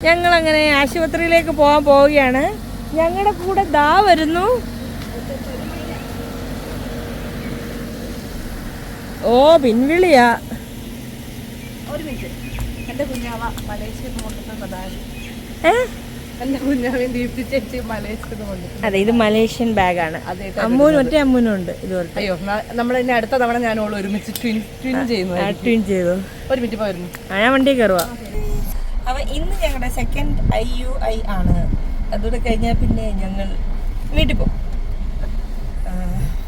ഞങ്ങൾ അങ്ങനെ ആശുപത്രിയിലേക്ക് പോകാൻ പോവുകയാണ്. ഞങ്ങളുടെ കൂടെ ദാ വരുന്നു. ഓ പിൻവിളിയാ. ഒരു മിനിറ്റ്. എന്റെ കുഞ്ഞാവ മലേഷ്യയിൽ നിന്ന് കൊണ്ടുവന്നതാണ് ഏ? എന്റെ കുഞ്ഞാവയും ദീപ്തി ചേച്ചി മലേഷ്യയിൽ നിന്ന് കൊണ്ടുവന്നു അതെ ഇത് മലേഷ്യൻ ബാഗാണ്. അമ്മൂനും ഒറ്റ അമ്മൂനും ഉണ്ട് ഇതുപോലത്തെ. അയ്യോ നമ്മൾ ഇനി അടുത്ത തവണ ഞാനോളൂ ഒരുമിച്ച് ട്വിൻ ട്വിൻ ചെയ്യുന്നു ട്വിൻ ചെയ്തു. ഒരു മിനിറ്റ് പോയിരുന്നു ഞാൻ വണ്ടി കയറുക അപ്പൊ ഇന്ന് ഞങ്ങളുടെ സെക്കൻഡ് ഐ യു ഐ ആണ്. അതോടെ കഴിഞ്ഞാൽ പിന്നെ ഞങ്ങൾ വീട്ടിൽ പോകും.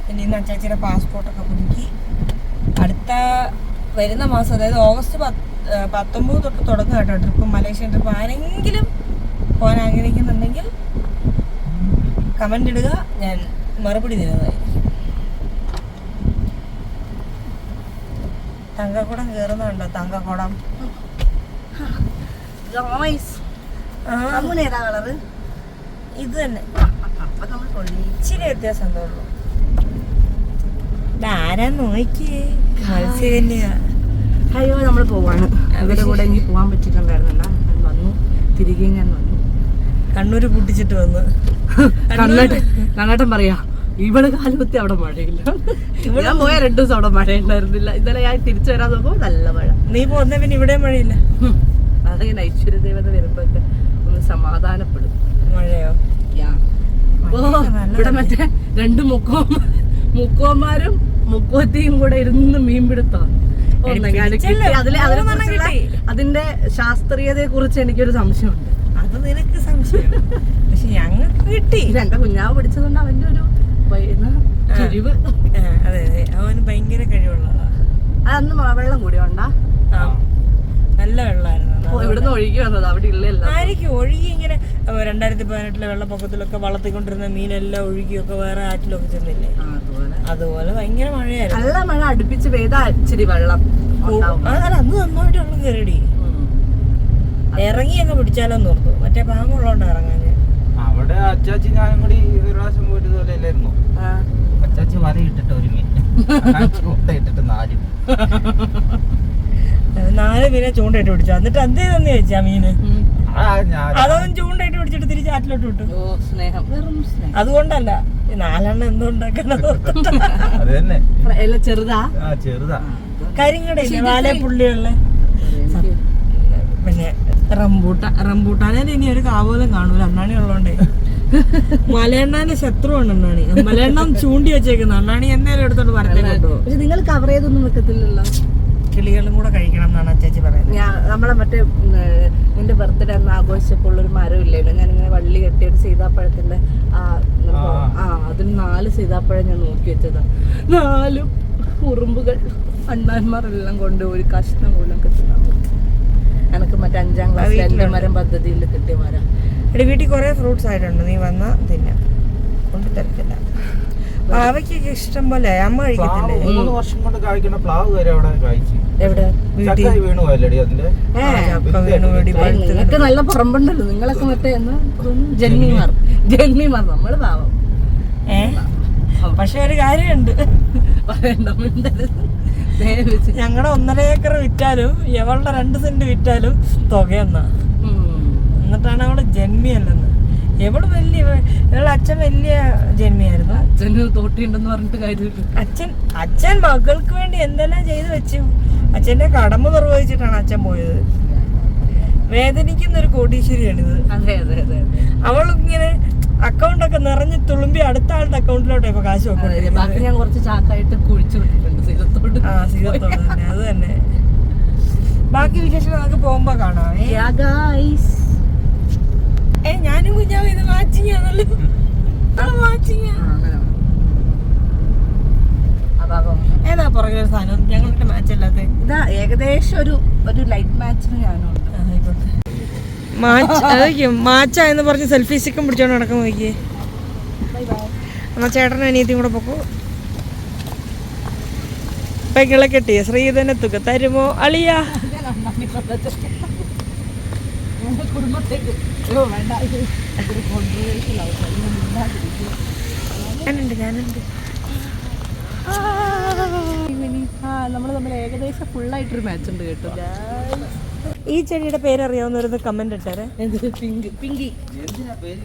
പിന്നെ ഇന്ന് അച്ചാച്ചിയുടെ പാസ്പോർട്ടൊക്കെ പുതുക്കി. അടുത്ത വരുന്ന മാസം അതായത് ഓഗസ്റ്റ് പത്ത് പത്തൊമ്പത് തൊട്ട് തുടങ്ങുക കേട്ടോ ട്രിപ്പ് മലേഷ്യൻ ട്രിപ്പ് ആരെങ്കിലും പോകാൻ ആഗ്രഹിക്കുന്നുണ്ടെങ്കിൽ കമന്റ് ഇടുക. ഞാൻ മറുപടി തരുന്നതായിരിക്കും. തങ്കക്കുടം കയറുന്നുണ്ടോ തങ്കക്കുടം. ഏതാ കളറ്? ഇത് തന്നെ. ഇച്ചിരി വ്യത്യാസം എന്തേ ആരാ നോക്കിയേ? അയ്യോ നമ്മൾ പോവാണ്. അവരുടെ കൂടെ എനിക്ക് പോകാൻ പറ്റിയിട്ടുണ്ടായിരുന്നല്ല. ഞാൻ വന്നു. തിരികെ ഞാൻ വന്നു. കണ്ണൂര് പൊട്ടിച്ചിട്ട് വന്ന്. കണ്ണാട്ടം കണ്ണേട്ടൻ പറയാ ഇവിടെ കാലുകുത്തി അവിടെ മഴയില്ല. ഞാൻ പോയ രണ്ടു ദിവസം അവിടെ മഴ ഉണ്ടായിരുന്നില്ല ഇന്നലെ ഞാൻ തിരിച്ചു വരാൻ നോക്കുമ്പോൾ നല്ല മഴ. നീ പോന്ന പിന്നെ ഇവിടെ മഴയില്ല. ഹും. അതങ്ങനെ ഐശ്വര്യ ദേവത വരുമ്പോഴൊക്കെ ഒന്ന് സമാധാനപ്പെടും. മഴയോ. ഓ ഇവിടെ മറ്റേ രണ്ട് മുക്കോ മുക്കോമാരും മുക്കോത്തിയും കൂടെ ഇരുന്ന് മീൻ പിടുത്തം. പിടിച്ചല്ലോ. അതിലെ അതിനെ മൂന്നെണ്ണം കുറിച്ചുള്ള കിട്ടി. അതിന്റെ ശാസ്ത്രീയതയെ കുറിച്ച് എനിക്കൊരു സംശയമുണ്ട്. അത് നിനക്ക് സംശയം. പക്ഷെ ഞങ്ങൾക്ക് കിട്ടി. എന്റെ കുഞ്ഞാവ് പിടിച്ചതുകൊണ്ട് അവന്റെ ഒരു കഴിവ്. അതെ അതെ. അവന് ഭയങ്കര കഴിവുള്ളതാ. അന്ന് വെള്ളം കൂടിയോണ്ടാ ഉണ്ടാ? നല്ല വെള്ളമായിരുന്നു. ഇവിടുന്ന് ഒഴുകി വന്നത്. അവിടെ ഇല്ലല്ലോ ആയിരിക്കും ഒഴുകി ഇങ്ങനെ രണ്ടായിരത്തി പതിനെട്ടിലെ വെള്ളപ്പൊക്കത്തിലൊക്കെ വളർത്തിക്കൊണ്ടിരുന്ന മീനെല്ലാം ഒഴുകിയൊക്കെ വേറെ ആറ്റിലൊക്കെ ചെന്നില്ലേ? അതുപോലെ. അതുപോലെ ഭയങ്കര മഴയായിരുന്നു. നല്ല മഴ അടുപ്പിച്ച് പെയ്താ ഇച്ചിരി വെള്ളം അല്ല അന്ന് നന്നായിട്ട് വെള്ളം കയറിടി. ഇറങ്ങി അങ്ങ് പിടിച്ചാലോ ഓർത്തു. മറ്റേ പാമ്പുള്ളോണ്ട് ഇറങ്ങാൻ അവിടെ അച്ചാച്ചി ഞാനും കൂടി ഒരു പ്രാവശ്യം പോയിട്ട് പോലെ അല്ലായിരുന്നു. അച്ചാച്ചി വല ഇട്ടിട്ട് ഒരു മീൻ. ഇട്ടിട്ട് നാല് നാല് മീനെ ചൂണ്ടയിട്ട് പിടിച്ചു. എന്നിട്ട് എന്ത് ചെയ്തെന്ന് ചോദിച്ചാ മീന്? അതൊന്നും ചൂണ്ടയിട്ട് പിടിച്ചിട്ട് തിരിച്ച് ആറ്റിലോട്ട് വിട്ടു. സ്നേഹം. വെറും സ്നേഹം. അതുകൊണ്ടല്ല ഈ നാലെണ്ണം എന്തുണ്ടാക്കണത് അത് തന്നെ ചെറുതാ? ആ ചെറുതാ. കരിങ്ങടയില്ലേ വാലപ്പുള്ളിയുള്ള പിന്നെ റംബൂട്ട റംബൂട്ടാനെ ഇനി ഒരു കാവോലം കാണൂല. അണ്ണാണി ഉള്ളോണ്ടേ. മലയണ്ണാന്റെ ശത്രുവാണ് അണ്ണാണി. മലയണ്ണം ചൂണ്ടി വെച്ചേക്കുന്ന. അണ്ണാണി എന്നേലും എടുത്തോണ്ട് പറഞ്ഞു പക്ഷെ നിങ്ങൾ കവർ ചെയ്തൊന്നും വെക്കത്തില്ലല്ലോ. കിളികളും കൂടെ കഴിക്കണം എന്നാണ് അച്ചാച്ചി പറയുന്നത്. ഞാൻ നമ്മളെ മറ്റേ എന്റെ നിന്റെ ബർത്ത്ഡേ അന്ന് ആഘോഷിച്ചപ്പോൾ ഉള്ളൊരു മരം ഇല്ലായിരുന്നു ഞാനിങ്ങനെ വള്ളി കെട്ടിയ ഒരു സീതാപ്പഴത്തിന്റെ ആ അതിന് നാല് സീതാപ്പഴം ഞാൻ നോക്കി വെച്ചതാ. നാലും ഉറുമ്പുകൾ അണ്ണാന്മാരെല്ലാം കൊണ്ട് ഒരു കഷ്ണം പോലും കിട്ടുന്ന എനിക്ക് മറ്റേ അഞ്ചാം ക്ലാസ് എന്റെ മരം പദ്ധതിയിൽ കിട്ടിയ മരം. എടി വീട്ടിൽ കുറെ ഫ്രൂട്ട്സ് ആയിട്ടുണ്ട്. നീ വന്ന തിന്നാം. കൊണ്ട് തരത്തില്ല. പാവയ്ക്കൊക്കെ ഇഷ്ടം പോലെ. അമ്മ കഴിക്കത്തില്ലേ? മൂന്ന് വർഷം കൊണ്ട് കായ്ക്കുന്ന പ്ലാവ് വരെ അവിടെ കായ്ച്ചു എവിടെ? നിങ്ങൾക്ക് നല്ല പറമ്പുണ്ടല്ലോ. നിങ്ങളൊക്കെ മറ്റേ എന്നാ ജന്മിമാർ. ജന്മിമാർ. നമ്മൾ പാവം. ഏ? പക്ഷെ ഒരു കാര്യമുണ്ട്. ഞങ്ങളുടെ ഒന്നര ഏക്കർ വിറ്റാലും എവളുടെ രണ്ട് സെന്റ് വിറ്റാലും തുകയെന്നാ. ഉം. എന്നിട്ടാണ് അവൾ ജന്മിയല്ലെന്ന്. എവൾ വലിയ ഇവളുടെ അച്ഛൻ വലിയ ജന്മിയായിരുന്നു? അച്ഛന് തോട്ടിയുണ്ടെന്ന് പറഞ്ഞിട്ട് കാര്യമില്ല. അച്ഛൻ അച്ഛൻ മകൾക്ക് വേണ്ടി എന്തെല്ലാം ചെയ്തു വെച്ചു? അച്ഛന്റെ കടമ നിർവഹിച്ചിട്ടാണ് അച്ഛൻ പോയത്. വേദനിക്കുന്ന ഒരു കോടീശ്വരിയാണിത്. അതെ അതെ അതെ. അവളിങ്ങനെ അക്കൗണ്ട് ഒക്കെ നിറഞ്ഞ് തുളുമ്പി അടുത്ത ആളുടെ അക്കൗണ്ടിലോട്ട് ഇപ്പൊ കാശ് അതെ, വെക്കും ബാക്കി ഞാൻ കുറച്ച് ചാക്കായിട്ട് കുഴിച്ചു വിട്ടിട്ടുണ്ട് സീതത്തോട്. ആ സീതത്തോട് തന്നെ. അത് തന്നെ. ബാക്കി വിശേഷം നമുക്ക് പോകുമ്പോ കാണാം ഞാനും കുഞ്ഞാവും ഇത് മാച്ചിങ് ആണല്ലോ മാച്ചിങ് ഏതാ പുറകെ ഒരു സാധനം? ഞങ്ങളുടെ മാച്ച് അല്ലാതെ ഇതാ ഏകദേശം ഒരു ഒരു ലൈറ്റ് മാച്ചിന് ഞാനുണ്ട്. മാച്ച് മാച്ചാ എന്ന് പറഞ്ഞ് സെൽഫി സ്റ്റിക്കും പിടിച്ചോണ്ട് നടക്കാൻ നോക്കിയേ. എന്നാ ചേട്ടനും അനിയത്തിയും കൂടെ പൊക്കോ. പെങ്ങളെ കെട്ടിയ ശ്രീധന തുക തരുമോ അളിയ? കുടുംബത്തേക്ക് നമ്മൾ ഏകദേശം മാച്ച് ഉണ്ട് കേട്ടോ ഈ ചെടിയുടെ പേരറിയാവുന്നവരൊന്ന് കമന്റ് ഇട്ടേരെ. പിങ്ക് പേര്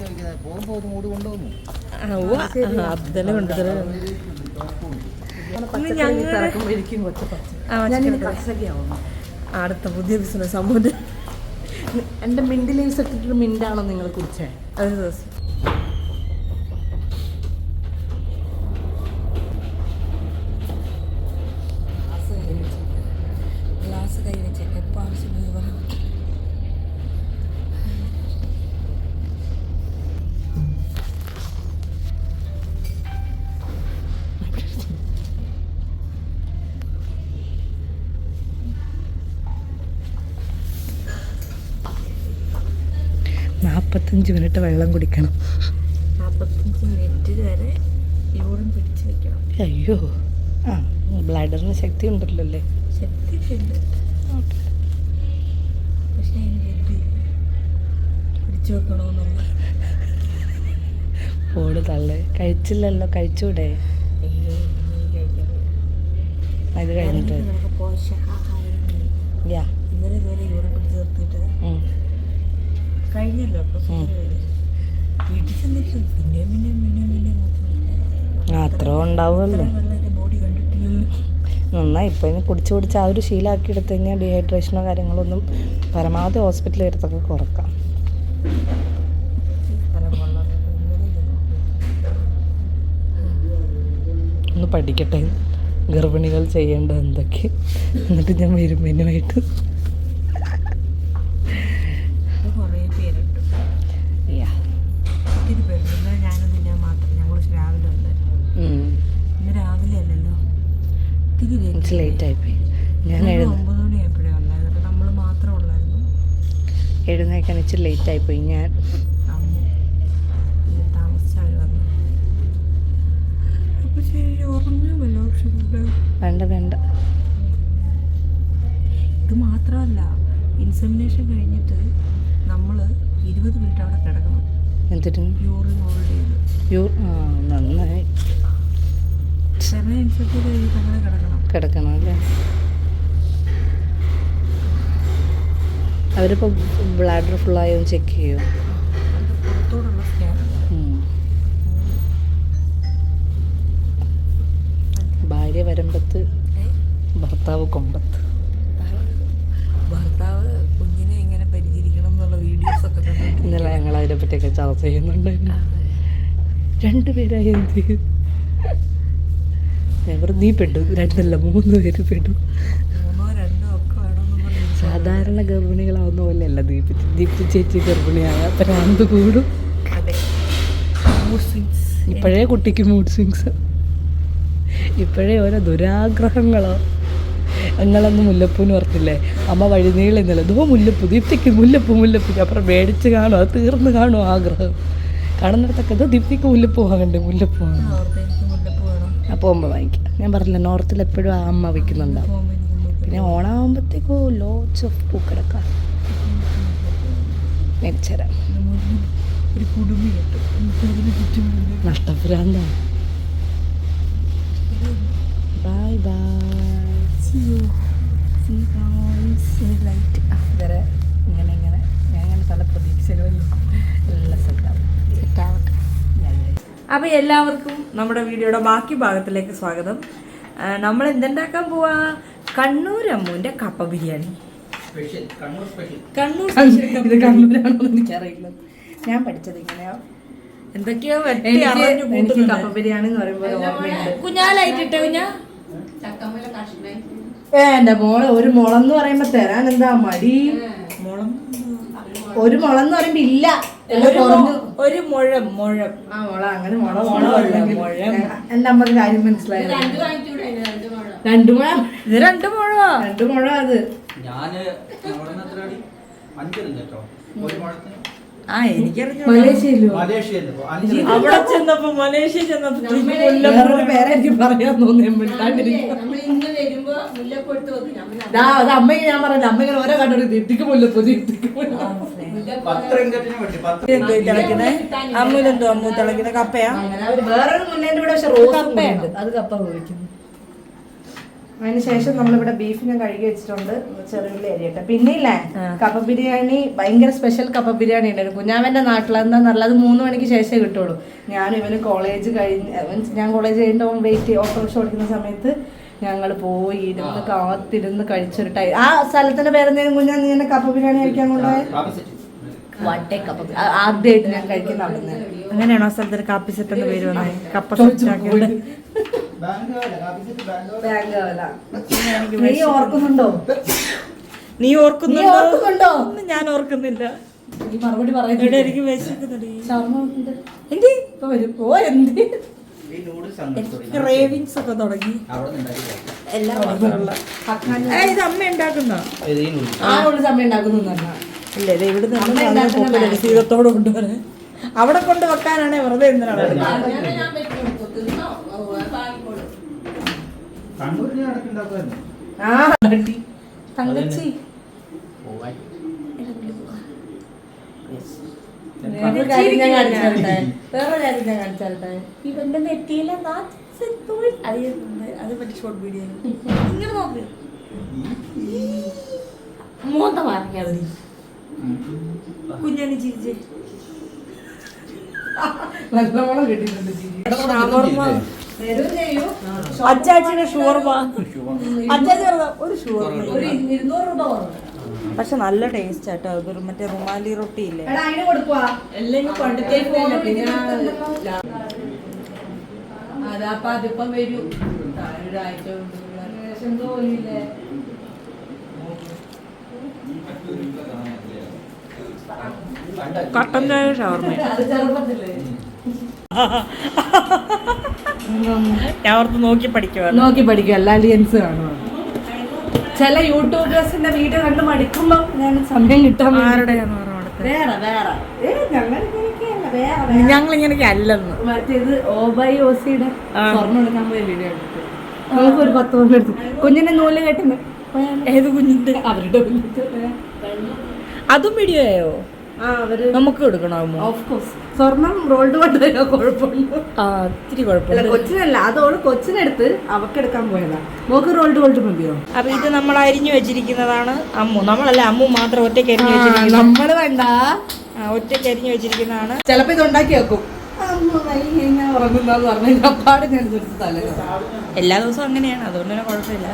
കർഷകയാവുന്നു അടുത്ത പുതിയ ബിസിനസ് സംഭവം എന്റെ മിന്റ് ലീവ്സ് ഇട്ടിട്ട് മിന്റാണോ നിങ്ങൾ കുടിച്ചേ ഒരു ദിവസം നാൽപ്പത്തഞ്ച് മിനിറ്റ് വെള്ളം കുടിക്കണം. നാൽപ്പത്തഞ്ച് മിനിറ്റ് വരെ യൂറിൻ പിടിച്ച് വെക്കണം. അയ്യോ. ആ ബ്ലാഡറിന് ശക്തി ഉണ്ടല്ലോ അല്ലേ? പോട് പക്ഷേ പിടിച്ചു വെക്കണമെന്നുള്ള തള്ളേ. കഴിച്ചില്ലല്ലോ കഴിച്ചൂടെ? അത് ഇത് കഴിഞ്ഞിട്ട് യാ. ഇന്നലെ ഇതുവരെ യൂറിൻ പിടിച്ച് നിർത്തിയിട്ട്. കഴിഞ്ഞല്ലോ വീട്ടിൽ അത്ര ഉണ്ടാവുമല്ലോ നന്നായി. ഇപ്പം ഇനി കുടിച്ച് കുടിച്ച് ആ ഒരു ശീലമാക്കി എടുത്തു കഴിഞ്ഞാൽ ഡീഹൈഡ്രേഷനോ കാര്യങ്ങളൊന്നും പരമാവധി ഹോസ്പിറ്റലിൽ എടുത്തൊക്കെ കുറക്കാം. ഒന്ന് പഠിക്കട്ടെ? ഗർഭിണികൾ ചെയ്യേണ്ടത് എന്തൊക്കെ? എന്നിട്ട് ഞാൻ വരും രാവിലെ വന്നായിരുന്നു ഇന്ന് രാവിലെ അല്ലല്ലോ. ഒത്തിരി പേര് കുറച്ച് ലേറ്റായിപ്പോയി ഞാൻ ഒമ്പത് മണിയായപ്പോഴേ വന്നായിരുന്നു നമ്മൾ മാത്രം ഉള്ളായിരുന്നു. എഴുന്നേക്കാൻ ഇച്ചിരി ലേറ്റായിപ്പോയി ഞാൻ. അമ്മ പിന്നെ താമസിച്ചാണ് വന്നത്. അപ്പോൾ ശരി ഉറങ്ങാമല്ലോ വേണ്ട വേണ്ട. ഇത് മാത്രമല്ല ഇൻസെമിനേഷൻ കഴിഞ്ഞിട്ട് നമ്മൾ ഇരുപത് മിനിറ്റ് അവിടെ കിടക്കണം. എന്നിട്ട് യൂറിൻ ഹോൾഡ് ചെയ്ത്. യു ആ നന്നായി കിടക്കണം അല്ലേ അവരിപ്പോൾ ബ്ലാഡർ ഫുള്ളായോ ചെക്ക് ചെയ്യോ? ഭാര്യ വരമ്പത്ത് ഭർത്താവ് കൊമ്പത്ത്. ഭർത്താവ് കുഞ്ഞിനെ എങ്ങനെ പരിചരിക്കണം എന്നുള്ള വീഡിയോസ് ഒക്കെ ഇന്നലെ ഞങ്ങൾ അതിനെ പറ്റിയൊക്കെ ചർച്ച ചെയ്യുന്നുണ്ടായിരുന്നു. രണ്ടുപേരായി എന്ത്? ഞാൻ പറഞ്ഞു നീ പെട്ടു. രണ്ടല്ല മൂന്ന് പേര് പെട്ടു രണ്ടോ സാധാരണ ഗർഭിണികളാവുന്ന പോലെയല്ല ദീപിച്ച് ദീപ്തി ചേച്ചി ഗർഭിണിയായ പ്രാന്ത് കൂടും. അതെ. ഇപ്പോഴേ കുട്ടിക്ക് മൂഡ് സ്വിങ്സ് ഇപ്പോഴേ ഓരോ ദുരാഗ്രഹങ്ങളോ. ഞങ്ങളന്ന് മുല്ലപ്പൂന്ന് പറഞ്ഞില്ലേ? അമ്മ വഴി ദൂ ദോ മുല്ലപ്പൂ ദീപ്തിക്ക് മുല്ലപ്പൂ മുല്ലപ്പൂ അപ്പുറം മേടിച്ച് കാണും അത് തീർന്ന് കാണും ആഗ്രഹം. കാണുന്നിടത്തൊക്കെ ഇത് ദീപ്തിക്ക് മുല്ലപ്പൂ ആ, അപ്പോൾ വാങ്ങിക്കാം. ഞാൻ പറഞ്ഞില്ല നോർത്തിൽ എപ്പോഴും ആ അമ്മ വയ്ക്കുന്നുണ്ടാവും പോകുമ്പോൾ പിന്നെ ഓണാകുമ്പോഴത്തേക്കോ ലോച്ച് ഓഫ് പൂക്കിടക്കാം മേടിച്ചുതരാം. നഷ്ടഭ്രാന്താണ് ബൈ ബൈ. ഒരു light. ഇങ്ങനെ ഇങ്ങനെ ഞാൻ അങ്ങനെ പല പ്രതീക്ഷകളും എല്ലാം സെറ്റാവും ആവട്ടെ. അപ്പോൾ എല്ലാവർക്കും നമ്മുടെ വീഡിയോയുടെ ബാക്കി ഭാഗത്തിലേക്ക് സ്വാഗതം. നമ്മൾ എന്തുണ്ടാക്കാൻ പോവാ? കണ്ണൂർ അമ്മുവിന്റെ കപ്പ ബിരിയാണി. സ്പെഷ്യൽ കണ്ണൂർ സ്പെഷ്യൽ കണ്ണൂർ ഇത് കണ്ണൂരാണോ എനിക്കറിയില്ല. ഞാൻ പഠിച്ചത് ഇങ്ങനെയാ. എന്തൊക്കെയോ എനിക്ക് കപ്പ ബിരിയാണി എന്ന് പറയുമ്പോൾ ഓർമ്മയുണ്ട്. കുഞ്ഞാലായിട്ടിട്ട് കുഞ്ഞാ? ഏ എന്റെ മോളെ ഒരു മുളന്ന് പറയുമ്പോ തരാൻ എന്താ മടി? മുളം ഒരു മുളം എന്ന് പറയുമ്പോ ഇല്ല. ഒരു ഒരു മുഴം മുഴം. ആ മുള അങ്ങനെ മുള മുള ഉണ്ടെങ്കിൽ മുഴം. എന്റെ അമ്മയ്ക്ക് കാര്യം മനസ്സിലായത്? രണ്ടു മുഴം. ഇത് രണ്ട് മുഴവാ രണ്ടു മുഴ അത്. ഞാൻ അഞ്ചിലും കേട്ടോ. ഒരു മുഴത്തിന് ആ എനിക്കറിഞ്ഞു അവിടെ ചെന്നപ്പോ മലേഷ്യ ചെന്നപ്പോ വേറൊരു പേരെ എനിക്ക് പറയാൻ തോന്നിയാണ്ടിരിക്കും അത് അമ്മയ്ക്ക് ഞാൻ പറഞ്ഞില്ല അമ്മ ഇങ്ങനെ ഓരോ കണ്ടു ദീപ്തിക്ക് മുല്ലപ്പൂ തിളക്കുന്നേ അമ്മൂലെന്തോ അമ്മൂ തിളക്കുന്ന കപ്പയാ? വേറൊരു മുന്നേന്റെ കൂടെ പക്ഷെ റോസ് കപ്പയുണ്ട്. അത് കപ്പ ഉപയോഗിക്കുന്നു. അതിന് ശേഷം നമ്മളിവിടെ ബീഫ് ഞാൻ കഴുകി വെച്ചിട്ടുണ്ട് അരിയട്ടെ പിന്നെ ഇല്ലേ കപ്പ ബിരിയാണി ഭയങ്കര സ്പെഷ്യൽ കപ്പ ബിരിയാണി ഉണ്ടായിരുന്നു കുഞ്ഞാവന്റെ നാട്ടിലെന്താ നല്ലത്? അത് മൂന്ന് മണിക്ക് ശേഷമേ കിട്ടുള്ളൂ. ഞാനും ഇവന് കോളേജ് കഴിഞ്ഞ് ഞാൻ കോളേജ് കഴിഞ്ഞിട്ട് വെയിറ്റ് ഓട്ടോറിക്ഷ ഓടിക്കുന്ന സമയത്ത് ഞങ്ങൾ പോയി ഇരുന്ന് കാത്തിരുന്ന് കഴിച്ചൊരു ടൈം ആ സ്ഥലത്തിന്റെ പേരെന്തെങ്കിലും കുഞ്ഞാ? നീ എന്നെ കപ്പ ബിരിയാണി കഴിക്കാൻ കൊണ്ടുപോയ? വട്ടേ കപ്പ ആദ്യമായിട്ട് ഞാൻ കഴിക്കുന്ന അവിടുന്ന്. അങ്ങനെയാണോ ആ സ്ഥലത്തിന് കാപ്പി സെറ്റ് എന്ന് പേര് വന്നത്? കപ്പ സെറ്റ് നീ ഓർക്കുന്നുണ്ടോ? നീ നീ ഓർക്കുന്നുണ്ടോ? ഞാൻ ഓർക്കുന്നില്ല. മറുപടി എനിക്ക് വിശക്കുന്നുണ്ട്. എന്ത്? ഇപ്പൊ വരും. ഓ എന്ത്? ഈ ക്രേവിങ്സ് ഒക്കെ തുടങ്ങി. എല്ലാം ഇത് അമ്മ ഉണ്ടാക്കുന്ന? ആ ഈ അമ്മ സമയം ഉണ്ടാക്കുന്നു ഇല്ല ഇത് ഇവിടെ നിന്ന് സീതത്തോട് കൊണ്ടുവരാൻ അവിടെ കൊണ്ട് വെക്കാനാണ് വെറുതെ എന്തിനാണ് ആ തങ്കച്ചി. വേറൊരു കാര്യം ഞാൻ കാര്യം ഞാൻ ഇവന്റെ നെറ്റിയിലെ അത് പറ്റി ഷോർട്ട് വീഡിയോ ഇങ്ങനെ നോക്ക്. മൂത്ത മാറിക്കാതെ നീ കുഞ്ഞാനി ചിരിച്ചേ നല്ലോണം കിട്ടിയിട്ടുണ്ട് ചിരി അച്ചാച്ചിയുടെ ഷുവർമ അച്ചാച്ചി ഒരു ഷുവർമ പക്ഷെ നല്ല ടേസ്റ്റ് ആട്ടോ. മറ്റേ റുമാലി റൊട്ടി ഇല്ലേ? അതാപ്പ അതിപ്പം വരൂ. ഒരാഴ്ച കൊണ്ട് തോന്നിയില്ലേ കട്ടൻ ചായ ഷവർമ. ഞാൻ ഓർത്ത് നോക്കി പഠിക്കുവാണ്. നോക്കി പഠിക്കുക അലിയൻസ് കാണുക ചില യൂട്യൂബേഴ്സിന്റെ വീഡിയോ കണ്ട് മടിക്കുമ്പോ ഞാൻ സമയം കിട്ടാൻ ആരുടെയാന്ന് വേറെ വേറെ. ഏ ഞങ്ങൾ ഇങ്ങനെയൊക്കെ അല്ലെന്ന് മറ്റേത് ഓബൈ ഓസിയുടെ ആ. സ്വർണം എടുക്കാൻ പോയ വീഡിയോ എടുത്തു നമുക്ക് ഒരു പത്ത് എടുത്തു. കുഞ്ഞിനെ നൂൽ കെട്ടുന്നു. ഏത് കുഞ്ഞിന്റെ? അവരുടെ അതും വീഡിയോ ആയോ നമുക്ക് കോഴ്സ് സ്വർണം റോൾഡ് കൊണ്ടുവരാ ഇത്തിരി അല്ല കുഴപ്പമില്ല കൊച്ചിനല്ല അതോട് കൊച്ചിനെടുത്ത് അവക്കെടുക്കാൻ പോയതാ. മോക്ക് റോൾഡ് ഗോൾഡ് മതിയോ? അപ്പൊ ഇത് നമ്മൾ അരിഞ്ഞു വെച്ചിരിക്കുന്നതാണ് അമ്മു. നമ്മളല്ല അമ്മു മാത്രം ഒറ്റയ്ക്ക് അരിഞ്ഞു വെച്ചിരിക്കുന്നത്? നമ്മൾ വേണ്ട. ഒറ്റയ്ക്ക് അരിഞ്ഞു വെച്ചിരിക്കുന്നതാണ്. ചിലപ്പോ ഇത് ഉണ്ടാക്കി വെക്കും. എല്ലാ ദിവസവും അങ്ങനെയാണ്. അതുകൊണ്ട് തന്നെ കുഴപ്പമില്ല.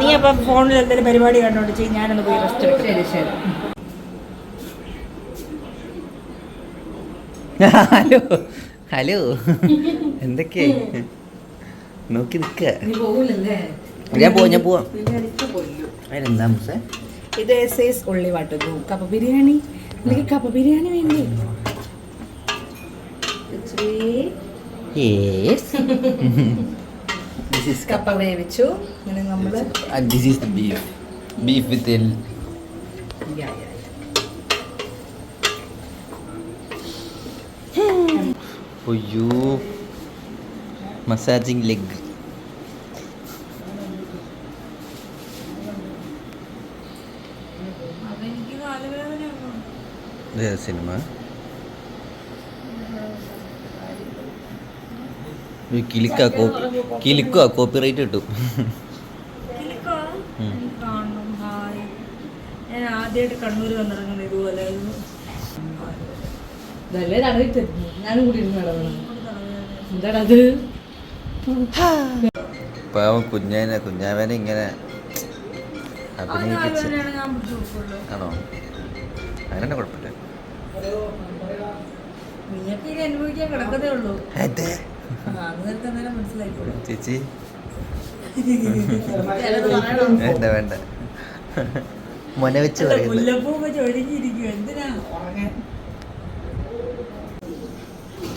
നീ അപ്പൊ ഫോണിൽ എന്തെങ്കിലും പരിപാടി കണ്ടോണ്ട് ചെയ്യും ഞാനൊന്ന് പോയി റെസ്റ്റ് എടുക്കും. ശരി ശരി. Hello hello. എന്തൊക്കെ? നോക്കി നിക്ക നീ പോകൂലല്ലേ? ഞാൻ പോവാ ഞാൻ പോവാ. അതിനെന്താ മുസേ? ഇത് എസ് ഉള്ളി വാട്ടുന്നു കപ്പ ബിരിയാണി? എനിക്ക് കപ്പ ബിരിയാണി വേണ്ടി? കപ്പ വേവിച്ചു. ഇങ്ങനെ നമ്മൾ ദിസ് ബീഫ് ബീഫ് വിത്ത് എൽ യാ, യാ, യാ. ഒയ്യോ മസാജിങ് ലെഗ് സിനിമ. കിലിക്ക കോപ്പി കിലിക്കുക കോപ്പി റൈറ്റ് കിട്ടും ഞാൻ ആദ്യമായിട്ട് കണ്ണൂർ വന്നിറങ്ങുന്നത് ഇതുപോലെ ഇതല്ലേ തടവിട്ട് ഞാനും കൂടി ഇരുന്ന് പാവം കുഞ്ഞാനെ കുഞ്ഞാവനെ ഇങ്ങനെ അഭിനയിപ്പിച്ച്. ആണോ? അങ്ങനെ കുഴപ്പമില്ല. ചേച്ചി? വേണ്ട വേണ്ട മൊന വെച്ച് പറയുന്നത് മുല്ലപ്പൂ വെച്ച് ഒഴുകിയിരിക്കും എന്തിനാ ഉറങ്ങാൻ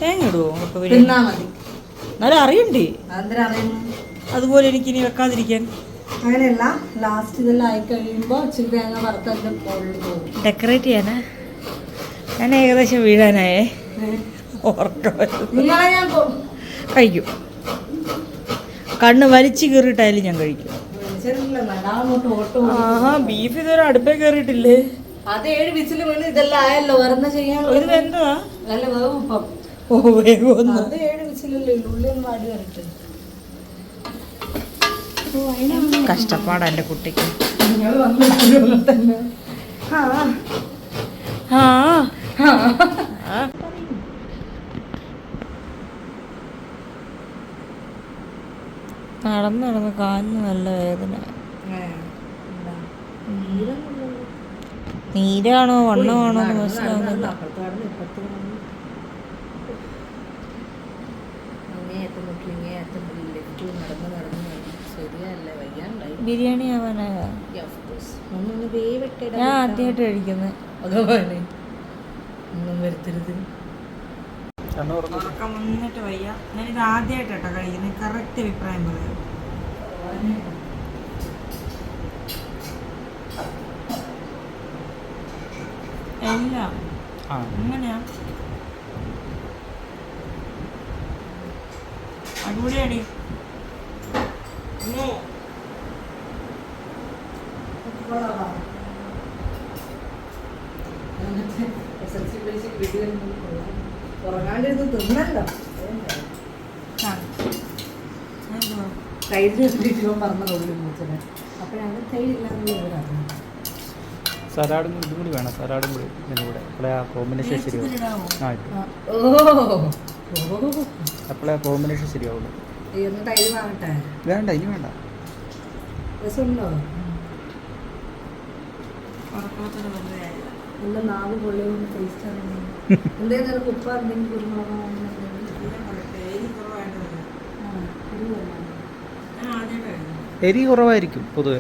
തേങ്ങ ഇടുവോ? തിന്നാ മതി. എന്നാലും അറിയണ്ടേ? അതുപോലെ എനിക്ക് ഇനി വെക്കാതിരിക്കാൻ. അങ്ങനെയല്ല ലാസ്റ്റ് ഇതെല്ലാം ആയി കഴിയുമ്പോൾ ഇച്ചിരി തേങ്ങ വറുത്തതിന്റെ മുകളിൽ പോകും ഡെക്കറേറ്റ് ചെയ്യാനാ? ഞാൻ ഏകദേശം വീഴാനായേ. ഉറക്കം വരുന്നു. ഞാൻ കൊ- കഴിക്കും. കണ്ണ് വലിച്ചു കയറിയിട്ടായാലും ഞാൻ കഴിക്കും. ആ ബീഫ് ഇതുവരെ അടുപ്പേ കയറിയിട്ടില്ലേ? അത് ഏഴ് വിസിൽ വീണ് ഇതെല്ലാം ആയല്ലോ വേറെന്താ ചെയ്യാൻ ഒരു എന്താ നല്ല വേവ് ഇപ്പം ഓ അത് ഏഴ് വിസിലല്ലേ ഉള്ളൂ. ഉള്ളി ഒന്ന് വാടി വരട്ടെ. കഷ്ടപ്പാടാ എന്റെ കുട്ടിക്ക്. നിങ്ങൾ തന്നെ. ആ. ആ. ആ. നടന്ന് നടന്ന് കാലിന് നല്ല വേദന. നീരാണോ വണ്ണമാണോ എന്ന് മനസ്സിലാവുന്നില്ല. ബിരിയാണി ആവാനായ ഞാൻ ആദ്യമായിട്ട് കഴിക്കുന്നത് ഭഗവാനെ ഒന്നും വരുത്തരുത്. ഉറക്കം വന്നിട്ട് വയ്യ. ഞാനിത് ആദ്യമായിട്ട് കേട്ടോ കഴിക്കുന്നത് കറക്റ്റ് അഭിപ്രായം പറയാം. എല്ലാം. ആ. ഉമ്മോ. ഉറങ്ങാണ്ടിരുന്ന് തിന്നല്ലോ? തൈര് കിട്ടിയിട്ട് ഇവൻ പറഞ്ഞതുള്ളൂ മൂച്ചനെ അപ്പോഴാണ് തൈരില്ലാന്നുള്ള ഇവരറിഞ്ഞു സലാഡും ഇതും കൂടി വേണം. സലാഡും കൂടി ഇതിന്റെ കൂടെ. അപ്പോഴേ ആ കോമ്പിനേഷൻ ശരിയാവും? ആ അപ്പോഴേ ആ കോമ്പിനേഷൻ ശരിയാവുള്ളൂ. വേണ്ട ഇനി വേണ്ട. എരി കുറവായിരിക്കും പൊതുവെ.